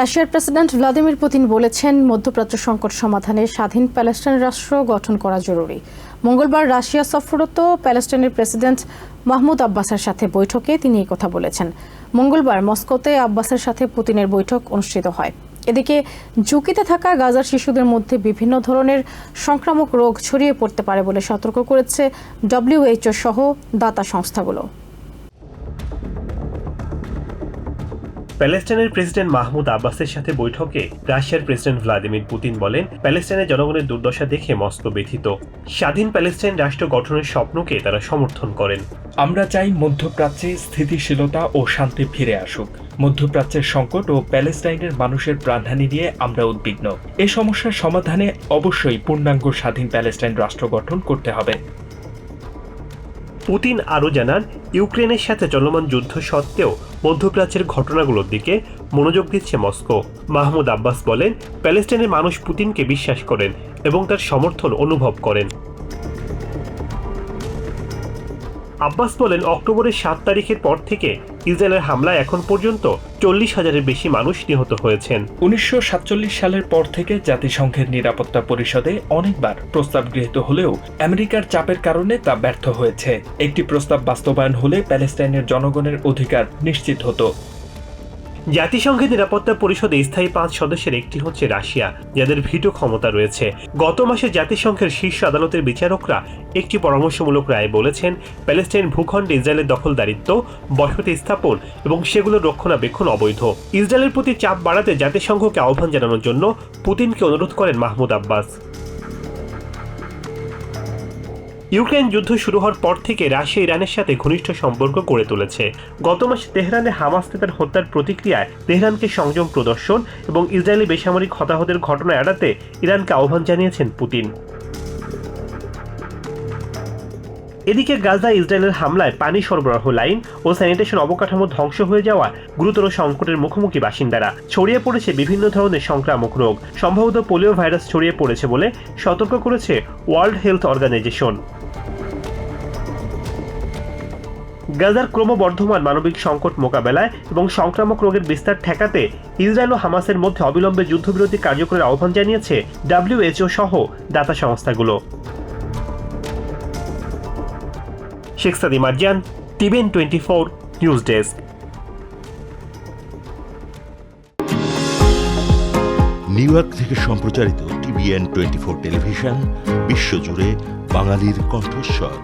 রাশিয়ার president Vladimir Putin বলেছেন, মধ্যপ্রাচ্য সংকট সমাধানে স্বাধীন প্যালেস্টাইন রাষ্ট্র গঠন করা জরুরি। মঙ্গলবার রাশিয়া সফররত প্যালেস্টাইনের প্রেসিডেন্ট মাহমুদ আব্বাসের সাথে বৈঠকে তিনি কথা বলেছেন। মঙ্গলবার মস্কোতে আব্বাসের সাথে পুতিনের বৈঠক অনুষ্ঠিত হয়। এদিকে, ঝুঁকিতে থাকা গাজার শিশুদের মধ্যে বিভিন্ন ধরনের সংক্রামক রোগ ছড়িয়ে পড়তে পারে বলে সতর্ক করেছে ডব্লিউএইচও সহ দাতা সংস্থাগুলো। প্যালেস্টাইনের প্রেসিডেন্ট মাহমুদ আব্বাসের সাথে বৈঠকে রাশিয়ার প্রেসিডেন্ট ভ্লাদিমির পুতিন বলেন, প্যালেস্টাইনের জনগণের দুর্দশা দেখে মস্কো ব্যথিত। স্বাধীন প্যালেস্টাইন রাষ্ট্র গঠনের স্বপ্নকে তারা সমর্থন করেন। আমরা চাই মধ্যপ্রাচ্যে স্থিতিশীলতা ও শান্তি ফিরে আসুক। মধ্যপ্রাচ্যের সংকট ও প্যালেস্টাইনের মানুষের প্রাণহানি নিয়ে আমরা উদ্বিগ্ন। এ সমস্যার সমাধানে অবশ্যই পূর্ণাঙ্গ স্বাধীন প্যালেস্টাইন রাষ্ট্র গঠন করতে হবে। পুতিন আরও জানান, ইউক্রেনের সাথে চলমান যুদ্ধ সত্ত্বেও মধ্যপ্রাচ্যের ঘটনাগুলোর দিকে মনোযোগ দিচ্ছে মস্কো। মাহমুদ আব্বাস বলেন, প্যালেস্টাইনের মানুষ পুতিনকে বিশ্বাস করেন এবং তার সমর্থন অনুভব করেন। আব্বাস বলেন, অক্টোবরের সাত তারিখের পর থেকে ইসরায়েলের হামলায় এখন পর্যন্ত চল্লিশ হাজারের বেশি মানুষ নিহত হয়েছেন। উনিশশো সাতচল্লিশ সালের পর থেকে জাতিসংঘের নিরাপত্তা পরিষদে অনেকবার প্রস্তাব গৃহীত হলেও আমেরিকার চাপের কারণে তা ব্যর্থ হয়েছে। একটি প্রস্তাব বাস্তবায়ন হলে প্যালেস্টাইনের জনগণের অধিকার নিশ্চিত হতো। জাতিসংঘের নিরাপত্তা পরিষদে স্থায়ী পাঁচ সদস্যের একটি হচ্ছে রাশিয়া, যাদের ভিটো ক্ষমতা রয়েছে। গত মাসে জাতিসংঘের শীর্ষ আদালতের বিচারকরা একটি পরামর্শমূলক রায় বলেছেন, প্যালেস্টাইন ভূখণ্ডে ইসরায়েলের দখলদারিত্ব, বসতি স্থাপন এবং সেগুলোর রক্ষণাবেক্ষণ অবৈধ। ইসরায়েলের প্রতি চাপ বাড়াতে জাতিসংঘকে আহ্বান জানানোর জন্য পুতিনকে অনুরোধ করেন মাহমুদ আব্বাস। ইউক্রেন যুদ্ধ শুরু হওয়ার পর থেকে রাশিয়া, ইরানের সাথে ঘনিষ্ঠ সম্পর্ক গড়ে তুলেছে। গত মাসে তেহরানে হামাস নেতার হত্যার প্রতিক্রিয়ায় তেহরানকে সংযম প্রদর্শন এবং ইসরায়েলি বেসামরিক হতাহতের ঘটনা এড়াতে ইরানকে আহ্বান জানিয়েছেন পুতিন। এদিকে গাজা ইসরায়েলের হামলায় পানি সরবরাহ লাইন ও স্যানিটেশন অবকাঠামো ধ্বংস হয়ে যাওয়া গুরুতর সংকটের মুখোমুখি বাসিন্দারা। ছড়িয়ে পড়েছে বিভিন্ন ধরনের সংক্রামক রোগ। সম্ভবত পোলিও ভাইরাস ছড়িয়ে পড়েছে বলে সতর্ক করেছে ওয়ার্ল্ড হেলথ অর্গানাইজেশন। গাজার ক্রমবর্ধমান মানবিক সংকট মোকাবেলায় এবং সংক্রামক রোগের বিস্তার ঠেকাতে ইসরায়েল ও হামাসের মধ্যে অবিলম্বে যুদ্ধবিরতি কার্যকরের আহ্বান জানিয়েছে ডাব্লিউএইচও সহ দাতা সংস্থাগুলো। Sheikh Sadi Marjan TVN twenty four news desk. New York থেকে সম্প্রচারিত টিভিএন টোয়েন্টি ফোর টেলিভিশন, বিশ্বজুড়ে বাঙালির কণ্ঠস্বর।